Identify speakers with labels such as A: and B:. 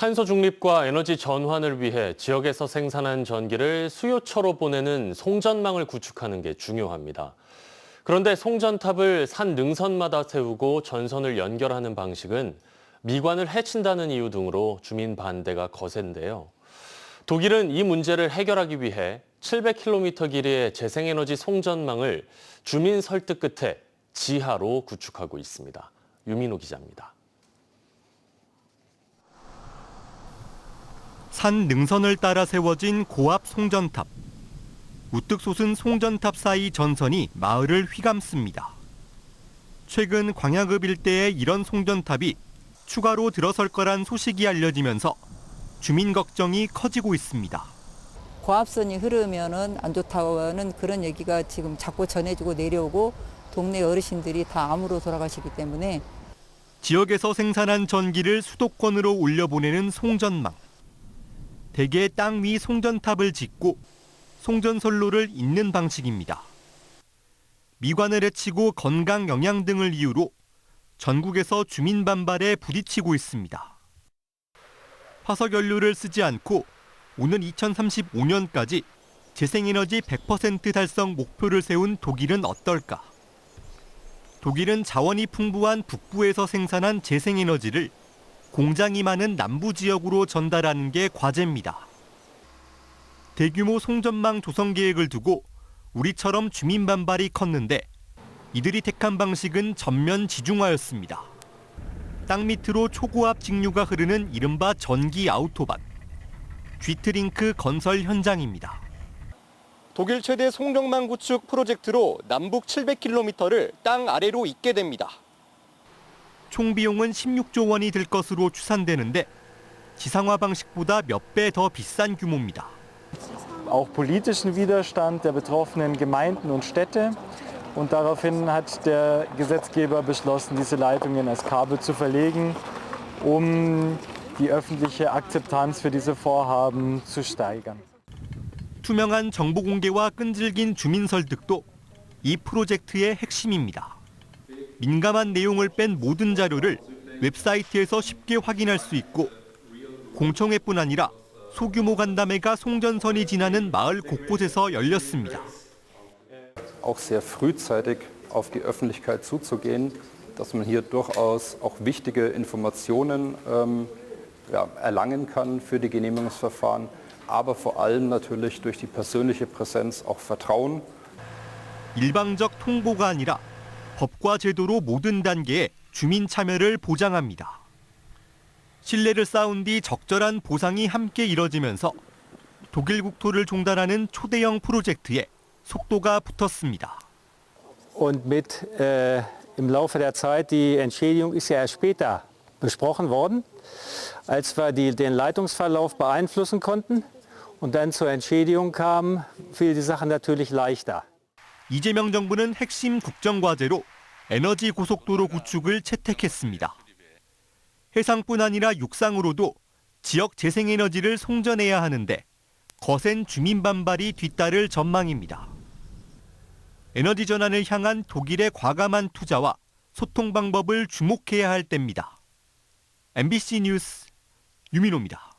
A: 탄소 중립과 에너지 전환을 위해 지역에서 생산한 전기를 수요처로 보내는 송전망을 구축하는 게 중요합니다. 그런데 송전탑을 산 능선마다 세우고 전선을 연결하는 방식은 미관을 해친다는 이유 등으로 주민 반대가 거센데요. 독일은 이 문제를 해결하기 위해 700km 길이의 재생에너지 송전망을 주민 설득 끝에 지하로 구축하고 있습니다. 유민호 기자입니다.
B: 산 능선을 따라 세워진 고압 송전탑. 우뚝 솟은 송전탑 사이 전선이 마을을 휘감습니다. 최근 광야급 일대에 이런 송전탑이 추가로 들어설 거란 소식이 알려지면서 주민 걱정이 커지고 있습니다.
C: 고압선이 흐르면은 안 좋다는 그런 얘기가 지금 자꾸 전해지고 내려오고 동네 어르신들이 다 암으로 돌아가시기 때문에
B: 지역에서 생산한 전기를 수도권으로 올려보내는 송전망. 대개 땅 위 송전탑을 짓고 송전선로를 잇는 방식입니다. 미관을 해치고 건강 영향 등을 이유로 전국에서 주민 반발에 부딪히고 있습니다. 화석 연료를 쓰지 않고 오는 2035년까지 재생에너지 100% 달성 목표를 세운 독일은 어떨까? 독일은 자원이 풍부한 북부에서 생산한 재생에너지를 공장이 많은 남부 지역으로 전달하는 게 과제입니다. 대규모 송전망 조성 계획을 두고 우리처럼 주민 반발이 컸는데 이들이 택한 방식은 전면 지중화였습니다. 땅 밑으로 초고압 직류가 흐르는 이른바 전기 아우토반. 쥐트링크 건설 현장입니다. 독일 최대 송정망 구축 프로젝트로 남북 700km를 땅 아래로 잇게 됩니다. 총 비용은 16조 원이 들 것으로 추산되는데 지상화 방식보다 몇 배 더 비싼 규모입니다.
D: auch politischen Widerstand der betroffenen Gemeinden und Städte. Und daraufhin hat der Gesetzgeber beschlossen, diese Leitungen als Kabel zu verlegen, um die öffentliche Akzeptanz für diese Vorhaben zu steigern.
B: 투명한 정보 공개와 끈질긴 주민 설득도 이 프로젝트의 핵심입니다. 민감한 내용을 뺀 모든 자료를 웹사이트에서 쉽게 확인할 수 있고 공청회뿐 아니라 소규모 간담회가 송전선이 지나는 마을 곳곳에서 열렸습니다.
E: auch sehr frühzeitig auf die Öffentlichkeit zuzugehen, dass man hier durchaus auch wichtige Informationen ähm, ja, erlangen kann für die Genehmigungsverfahren, aber vor allem natürlich durch die persönliche Präsenz auch Vertrauen.
B: 일방적 통보가 아니라 법과 제도로 모든 단계에 주민 참여를 보장합니다. 신뢰를 쌓은 뒤 적절한 보상이 함께 이뤄지면서 독일 국토를 종달하는 초대형 프로젝트에 속도가 붙었습니다.
F: Und mit äh, im Laufe der Zeit, die Entschädigung ist ja erst später besprochen worden, als wir die, den Leitungsverlauf beeinflussen konnten und dann zur Entschädigung kam, fiel die Sache natürlich leichter.
B: 이재명 정부는 핵심 국정과제로 에너지 고속도로 구축을 채택했습니다. 해상뿐 아니라 육상으로도 지역 재생에너지를 송전해야 하는데 거센 주민 반발이 뒤따를 전망입니다. 에너지 전환을 향한 독일의 과감한 투자와 소통 방법을 주목해야 할 때입니다. MBC 뉴스 유민호입니다.